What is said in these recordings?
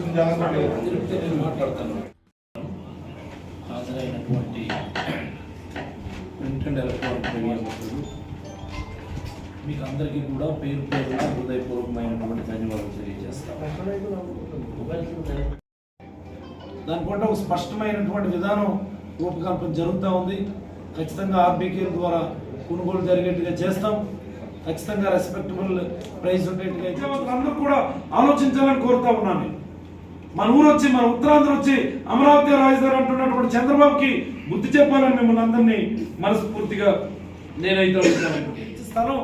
తిరిగితే నేను మాట్లాడతాను హాజరైనటువంటి ప్రింట్ అండ్ ఎలక్ట్రానిక్ మీడియా మిత్రులు మీకు అందరికీ కూడా పేరు పేరున హృదయపూర్వకమైనటువంటి ధన్యవాదాలు తెలియజేస్తాను దాని కూడా ఒక స్పష్టమైనటువంటి విధానం రూపకల్పన జరుగుతూ ఉంది. ఖచ్చితంగా ఆర్బీకే ద్వారా కొనుగోలు జరిగేట్టుగా చేస్తాం. ఖచ్చితంగా రెస్పెక్టబుల్ ప్రైస్ ఉండేట్టుగా అందరూ కూడా ఆలోచించాలని కోరుతా ఉన్నాను. నేను. మన ఊరు వచ్చి మన ఉత్తరాంధ్ర వచ్చి అమరావతి రాజధాని అంటున్నటువంటి చంద్రబాబుకి బుద్ధి చెప్పాలని మిమ్మల్ని అందరినీ మనస్ఫూర్తిగా నేనైతే అడుగుతాను. స్థలం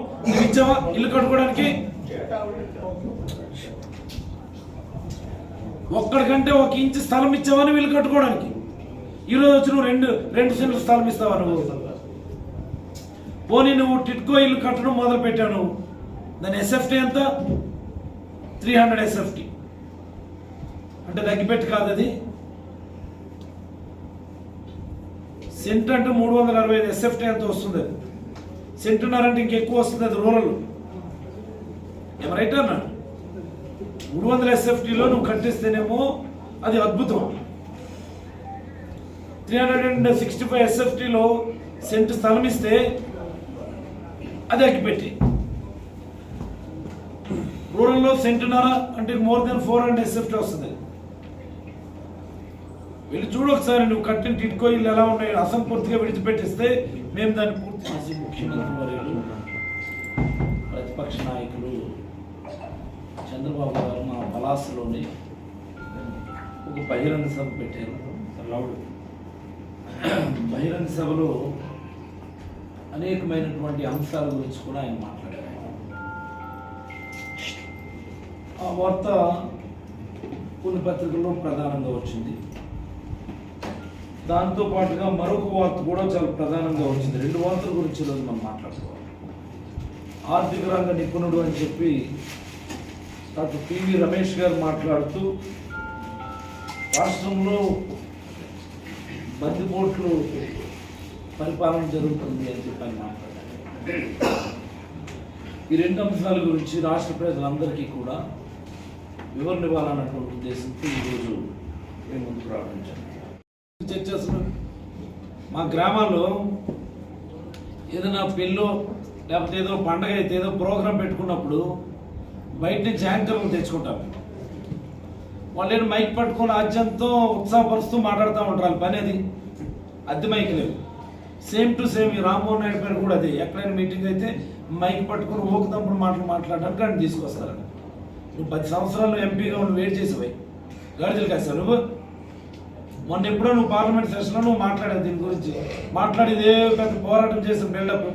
ఇచ్చావా? ఇల్లు కట్టుకోవడానికి? ఒక్కడికంటే ఒక ఇంచు స్థలం ఇచ్చావా వీళ్ళు ఇల్లు కట్టుకోవడానికి? ఈరోజు వచ్చి నువ్వు రెండు రెండు సెంట్లు స్థలం ఇస్తావా నువ్వు? పోనీ నువ్వు టిట్కో ఇల్లు కట్టడం మొదలు పెట్టావు నువ్వు దాని ఎస్ఎఫ్టీ ఎంత? త్రీ హండ్రెడ్ ఎస్ఎఫ్టీ అంటే తగ్గిపెట్టి కాదు అది. సెంట్ అంటే మూడు వందల అరవై ఐదు ఎస్ఎఫ్టీ ఎంత వస్తుంది అది. సెంటున్నర అంటే ఇంకెక్కువ వస్తుంది అది రూరల్. ఎవరైతే అన్నాడు మూడు వందల ఎస్ఎఫ్టీలో నువ్వు కట్టిస్తేనేమో అది అద్భుతం. Three hundred and sixty five ఎస్ఎఫ్టీలో cent స్థలం ఇస్తే అది అగ్గిపెట్టి రూరల్లో సెంటున్నర అంటే more than four hundred SFT వస్తుంది. వెళ్ళి చూడు ఒకసారి నువ్వు కట్టిన టిట్కో ఇల్లు ఎలా ఉన్నాయో అసంపూర్తిగా విడిచిపెట్టిస్తే మేము దాన్ని పూర్తి చేసి ముఖ్యమంత్రి వర్యులు ప్రతిపక్ష నాయకులు చంద్రబాబు గారు మా పలాసలోని ఒక బహిరంగ సభ పెట్టారు. లౌడ్ బహిరంగ సభలో అనేకమైనటువంటి అంశాల గురించి కూడా ఆయన మాట్లాడారు. ఆ వార్త కొన్ని పత్రికల్లో ప్రధానంగా వచ్చింది. దాంతో పాటుగా మరొక వార్త కూడా చాలా ప్రధానంగా వచ్చింది. రెండు వార్తల గురించి ఈరోజు మనం మాట్లాడుకోవాలి. ఆర్థిక రంగ నిపుణుడు అని చెప్పి డాక్టర్ పివి రమేష్ గారు మాట్లాడుతూ రాష్ట్రంలో బందిపోట్లు పరిపాలన జరుగుతుంది అని చెప్పి ఆయన మాట్లాడారు. ఈ రెండు అంశాల గురించి రాష్ట్ర ప్రజలందరికీ కూడా వివరణ ఇవ్వాలన్నటువంటి ఉద్దేశంతో ఈరోజు మేము ముందుకు రావడం జరిగింది. చర్చ మా గ్రామాల్లో ఏదైనా పెళ్ళో లేకపోతే ఏదో పండగ అయితే ఏదో ప్రోగ్రాం పెట్టుకున్నప్పుడు బయట నుంచి యాంకర్లు తెచ్చుకుంటాం. వాళ్ళు మైక్ పట్టుకొని ఆజ్యంతో ఉత్సాహపరుస్తూ మాట్లాడుతూ ఉంటారు పని అది. అద్దె మైక్ లేవు సేమ్ టు సేమ్ ఈ రామ్మోహన్ నాయుడు పేరు కూడా అదే. ఎక్కడైనా మీటింగ్ అయితే మైక్ పట్టుకొని ఊకుతప్పుడు మాటలు మాట్లాడడానికి ఆయన తీసుకొస్తారు నువ్వు పది సంవత్సరాలు ఎంపీగా ఉండి వెయిట్ చేసేవాయి గాడిదలు కాస్తా నువ్వు? మొన్న ఎప్పుడో నువ్వు పార్లమెంట్ సెషన్లో నువ్వు మాట్లాడావు దీని గురించి. మాట్లాడి ఇదే పెద్ద పోరాటం చేసిన బిల్డప్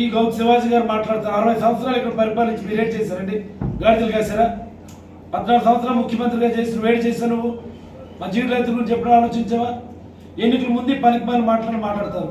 ఈ గౌత్ శివాజీ గారు మాట్లాడుతారు అరవై సంవత్సరాలు ఇక్కడ పరిపాలించి మీరు ఏం చేశారండి? గాడిదలు కాశారా? పద్నాలుగు సంవత్సరాలు ముఖ్యమంత్రిగా చేసిన వేడి చేశావు నువ్వు. మా జీవిత రైతుల గురించి ఎప్పుడు ఆలోచించావా? ఎన్నికల ముందు పనికి పని మాట్లాడి మాట్లాడతారు.